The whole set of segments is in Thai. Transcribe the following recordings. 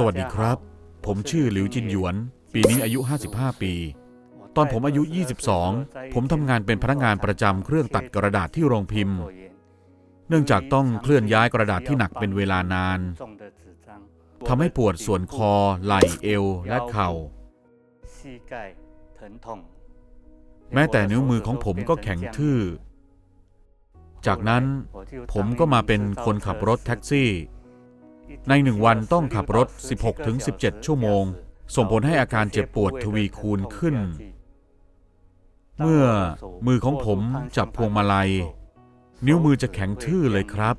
สวัสดีครับ ผมชื่อหลิวจินหยวน ปีนี้อายุ 55 ปี ตอนผมอายุ 22 ผมทำงานเป็นพนักงานประจำเครื่องตัดกระดาษที่โรงพิมพ์ เนื่องจากต้องเคลื่อนย้ายกระดาษที่หนักเป็นเวลานานทำให้ปวดส่วนคอ ไหล่เอว และเข่า แม้แต่นิ้วมือของผมก็แข็งทื่อ จากนั้นผมก็มาเป็นคนขับรถแท็กซี่ ในหนึ่งวันต้องขับรถ 16-17 ชั่วโมง ส่งผลให้อาการเจ็บปวดทวีคูณขึ้น เมื่อมือของผมจับพวงมาลัย นิ้วมือจะแข็งทื่อเลยครับ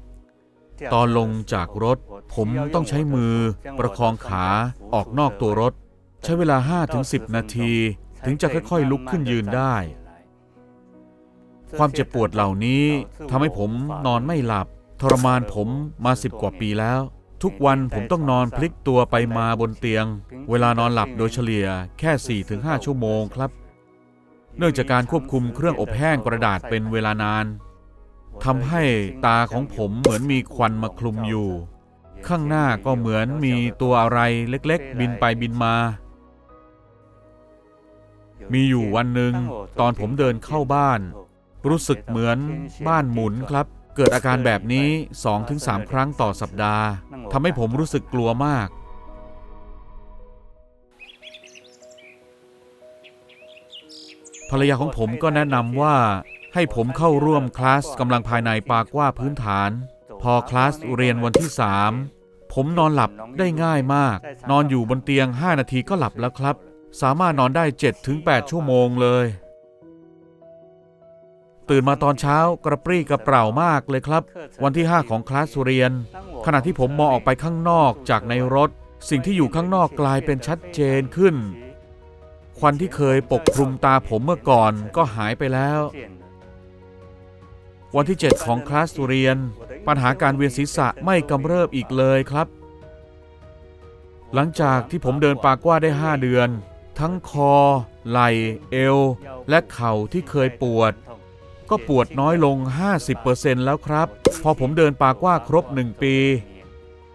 ตอนลงจากรถ ผมต้องใช้มือประคองขาออกนอกตัวรถ ใช้เวลา 5-10 นาที ถึงจะค่อยๆ ลุกขึ้นยืนได้ ความเจ็บปวดเหล่านี้ทำให้ผมนอนไม่หลับ ทรมานผมมาสิบกว่าปีแล้ว ทุกวันผมต้องนอนพลิกตัวไปมาบนเตียง เวลานอนหลับโดยเฉลี่ยแค่ 4-5 ชั่วโมงครับ เนื่องจากการควบคุมเครื่องอบแห้งกระดาษเป็นเวลานานทำให้ตาของผมเหมือนมีควันมาคลุมอยู่ ข้างหน้าก็เหมือนมีตัวอะไรเล็กๆ บินไปบินมา มีอยู่วันหนึ่งตอนผมเดินเข้าบ้าน รู้สึกเหมือนบ้านหมุนครับ เกิดอาการแบบนี้ 2-3 ครั้งต่อสัปดาห์ ทำให้ผมรู้สึกกลัวมาก ภรรยาของผมก็แนะนำว่าให้ผมเข้าร่วมคลาสกำลังภายในปากว่าพื้นฐาน พอคลาสเรียนวันที่3ผมนอนหลับได้ง่ายมาก นอนอยู่บนเตียง 5 นาทีก็หลับแล้วครับ สามารถนอนได้ 7-8 ชั่วโมงเลย ตื่นมาตอนเช้ากระปรี้กระเปร่ามากเลยครับ วันที่ 5 ของคลาสเรียน ขณะที่ผมมองออกไปข้างนอกจากในรถ สิ่งที่อยู่ข้างนอกกลายเป็นชัดเจนขึ้น ควันที่เคยปกคลุมตาผมเมื่อก่อนก็หายไปแล้ว วันที่ 7 ของคลาสเรียน ปัญหาการเวียนศีรษะไม่กำเริบอีกเลยครับ หลังจากที่ผมเดินปากว่าได้ 5 เดือน ทั้งคอ ไหล่ เอว และเข่าที่เคยปวด ก็ปวดน้อยลง 50%แล้วครับ พอผมเดินปากว่าครบ 1 ปี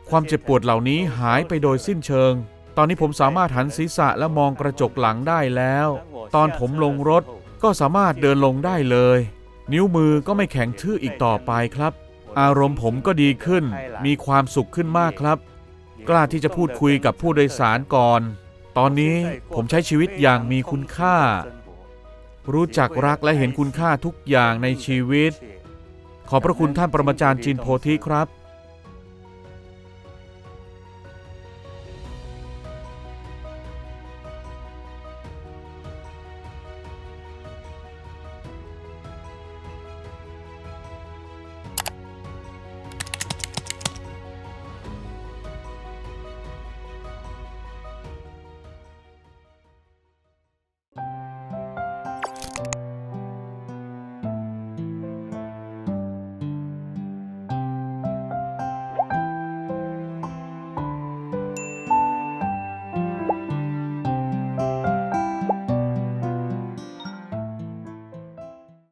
ความเจ็บปวดเหล่านี้หายไปโดยสิ้นเชิง ตอนนี้ผมสามารถหันศีรษะและมองกระจกหลังได้แล้ว ตอนผมลงรถก็สามารถเดินลงได้เลย นิ้วมือก็ไม่แข็งทื่ออีกต่อไปครับ อารมณ์ผมก็ดีขึ้น มีความสุขขึ้นมากครับ กล้าที่จะพูดคุยกับผู้โดยสารก่อน ตอนนี้ผมใช้ชีวิตอย่างมีคุณค่า รู้จักรักและเห็นคุณค่าทุกอย่างในชีวิต ขอบพระคุณท่านปรมาจารย์จินโพธิครับ